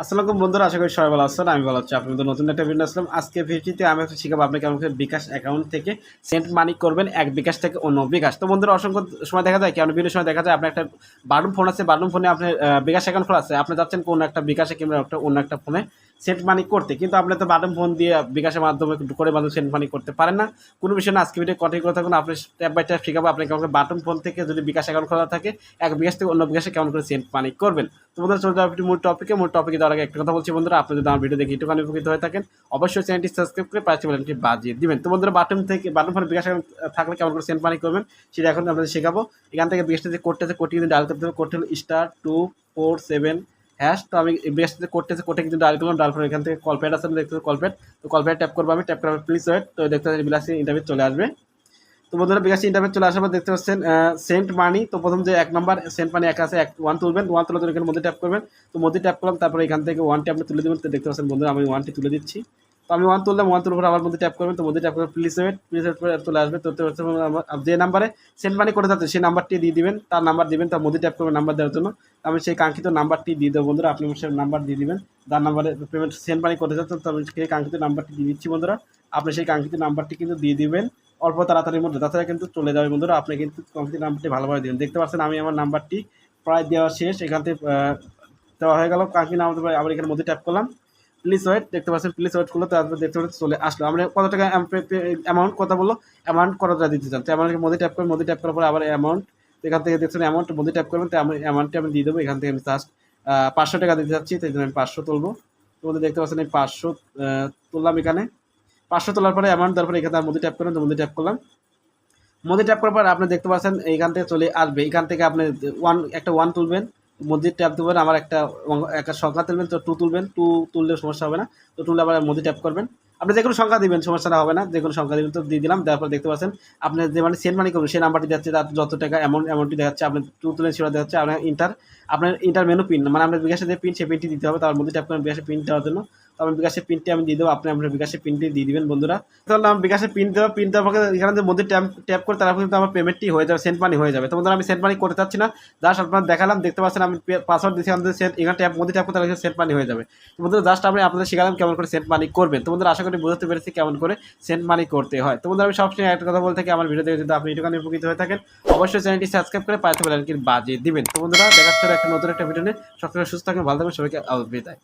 আসসালামু বন্ধুরা, আশা করি সবাই ভালো আছেন, আমি ভালো আছি। আপনাদের নতুন একটা ভিডিও আসলাম। আজকে ভিডিওতে আমি একটা শিখাবো আপনি কেমন বিকাশ অ্যাকাউন্ট থেকে সেন্ট মানি করবেন, এক বিকাশ থেকে অন্য বিকাশ। তো বন্ধুরা, অসংখ্য সময় দেখা যায় কেমন বিভিন্ন সময় দেখা যায়, আপনার একটা বারুম ফোন আছে বারুম ফোনে আপনার বিকাশ অ্যাকাউন্ট খোলা আছে। আপনি যাচ্ছেন কোনো একটা বিকাশে কিংবা একটা অন্য একটা ফোনে সেন্ট মানি করতে। কিন্তু আপনি তো বাটন ফোন দিয়ে বিকাশের মাধ্যমে করে মাধ্যমে সেন্ট মানি করতে পারেন না। কোনো বিষয় না, আজকে ভিডিও কন্টিনিউ করে থাকুন, আপনি স্টেপ বাই স্টেপ শিখাবো, আপনি কেমন করে বাটন ফোন থেকে যদি বিকাশ অ্যাকাউন্ট খোলা থাকে, এক বিকাশ থেকে অন্য বিকাশে কেমন করে সেন্ট মানি করবেন। তো বন্ধুরা চলে একটু মূল টপিকে মূল টপিকে যাওয়ার আগে একটা কথা বলছি বন্ধুরা, আপনি যদি আমার ভিডিও দেখে একটুখানি উপকৃত হয়ে থাকেন, অবশ্যই চ্যানেলটি সাবস্ক্রাইব করে পাশে বেলটি বাজিয়ে দিবেন। তো বন্ধুরা বাটন থেকে বাটন ফোনে বিকাশ account থাকলে কেমন করে সেন্ট মানি করবেন, সেটা এখন আপনাদের শেখাবো। এখান থেকে বিকাশটা যে কোডটা আছে কোডটি কিন্তু করতে হবে। কোডটি হলো star two four seven hash তো আমি বেস্ট করতেছি, কোটে কিন্তু ডাল করলাম ডাল করে এখান থেকে কল প্যাড আছে, আমি দেখতে কল প্যাড। তো কল প্যাড ট্যাপ করব আমি, ট্যাপ করার প্লিজ ওয়েট তো দেখতে পাচ্ছি বিলাসি ইন্টারভিউ চলে আসবে। তো বন্ধুরা বিকাশ ইন্টারভিউ চলে আসার পর দেখতে পাচ্ছেন সেন্ট মানি তো প্রথম যে এক নম্বর সেন্ট মানি এক আছে, এক ওয়ান তুলবেন ওয়ান তুলে এখানে মধ্যে ট্যাপ করবেন। তো মধ্যে ট্যাপ করলাম, তারপরে এখান থেকে ওয়ানটি আপনি তুলে দেবেন, তো দেখতে পাচ্ছেন বন্ধুরা, আমি ওয়ানটি তুলে দিচ্ছি। তো আমি ওয়ান তুললাম ওয়ান তুলে আবার মধ্যে ট্যাপ করবেন, তো মধ্যে ট্যাপ করে প্লিজ ওয়েট প্লিজ করে চলে আসবে, তো আমার- যে নাম্বারে সেন্ট মানি করে যাচ্ছে সেই নাম্বারটি দিয়ে দিবেন, তার নাম্বার দিবেন, তার মধ্যে ট্যাপ করবেন নাম্বার দেওয়ার জন্য। আমি সেই কাঙ্ক্ষিত নাম্বারটি দিয়ে দেবো বন্ধুরা, আপনি আমার সেই নাম্বার দিয়ে দিবেন, যার নাম্বারে পেমেন্ট সেন্ট মানি করতে যাচ্ছেন তো আমি সেই কাঙ্ক্ষিত নাম্বারটি দিয়ে দিচ্ছি বন্ধুরা। আপনি সেই কাঙ্ক্ষিত নাম্বারটি কিন্তু দিয়ে দিবেন, অল্প তাড়াতাড়ির মধ্যে তাছাড়া কিন্তু চলে যাবে বন্ধুরা, আপনি কিন্তু কমপ্লিট নাম্বারটি ভালোভাবে দিবেন। দেখতে পাচ্ছেন আমি আমার নাম্বারটি প্রায় দেওয়া শেষ, এখান থেকে দেওয়া হয়ে গেল, কাঙ্ক্ষিত নাম্বার আবার এখানে মধ্যে ট্যাপ করলাম। প্লিজ ওয়েট দেখতে পাচ্ছেন প্লিজ ওয়েট করল তারপর দেখতে পাচ্ছেন, চলে আসলো। আমরা কত টাকা অ্যামাউন্ট কথা বলল? অ্যামাউন্ট কত টাকা দিতে চান? তো অ্যামাউন্টের মধ্যে ট্যাপ করবেন মধ্যে ট্যাপ করার পরে আবার অ্যামাউন্ট এখান থেকে দেখছেন অ্যামাউন্ট মধ্যে ট্যাপ করবেন, তো আমি অ্যামাউন্টটি আমি দিয়ে দেবো। এখান থেকে আমি জাস্ট পাঁচশো টাকা দিতে চাচ্ছি, তাই জন্য আমি পাঁচশো তুলবো। তো মধ্যে দেখতে পাচ্ছেন আমি পাঁচশো তুললাম এখানে। পাঁচশো তোলার পরে অ্যামাউন্ট দেওয়ার পরে এখানে মধ্যে ট্যাপ করবেন তো মধ্যে ট্যাপ করলাম। মধ্যে ট্যাপ করার পর আপনি দেখতে পাচ্ছেন, এইখান থেকে চলে আসবে। এখান থেকে আপনি ওয়ান একটা ওয়ান তুলবেন। মধ্যে ট্যাপ দেবেন, আমার একটা একটা সংখ্যা তুলবেন, তো টু তুলবেন টু তুললে সমস্যা হবে না। তো তুললে আবার মধ্যে ট্যাপ করবেন। আপনি যে কোনো সংখ্যা দিবেন সমস্যাটা হবে না। যে কোনো সংখ্যা দেবেন, তো দিয়ে দিলাম তারপর দেখতে পাচ্ছেন আপনার যে মানে সেন্ট মানি করবেন, সেই নাম্বারটি দেখাচ্ছে, তার যত টাকা অ্যামাউন্ট অ্যামাউন্টটি দেখাচ্ছে, আপনি টু তুলেন, সেটা দেখাচ্ছে, আপনার ইন্টার আপনার ইন্টার মেনু পিন মানে আপনার বিকাশে যে পিন সেই পিনটি দিতে হবে তার মধ্যে ট্যাপ করেন বিকাশে পিন দেওয়ার জন্য। তো আমি বিকাশের পিনটি আমি দিয়ে দেবো। আপনি আপনার বিকাশের পিনটি দিয়ে দিবেন, বন্ধুরা। তাহলে আমি বিকাশের পিন দেওয়া পিন পরে এখানে মধ্যে ট্যাপ ট্যাপ করে তারপর কিন্তু আমার পেমেন্টটি হয়ে যাবে সেন্ট মানি হয়ে যাবে। তো বন্ধুরা, আমি সেন্ট মানি করতে চাচ্ছি না। জাস্ট আপনার দেখালাম, দেখতে পাচ্ছেন আমি পাসওয়ার্ড দিচ্ছি আমাদের সেন্ট এখানে ট্যাপ মধ্যে ট্যাপ করতে তাহলে সেন্ট মানি হয়ে যাবে। তো বন্ধুরা জাস্ট আমি আপনাদের শেখালাম কেমন করে সেন্ট মানি করবেন। তো বন্ধুরা, আশা করি বুঝতে পেরেছি কেমন করে সেন্ট মানি করতে হয়। তো বন্ধুরা, আমি সবসময় একটা কথা বলে থাকি, আমার ভিডিও দেখে যদি আপনি এটুখানি উপকৃত হয়ে থাকেন, অবশ্যই চ্যানেলটি সাবস্ক্রাইব করে পাশে বেল আইকনটি বাজিয়ে দিবেন। তো বন্ধুরা, দেখাচ্ছে একটা নতুন একটা ভিডিও নিয়ে। সবসময় সুস্থ থাকবেন, ভালো থাকবেন, সবাইকে আলবিদায়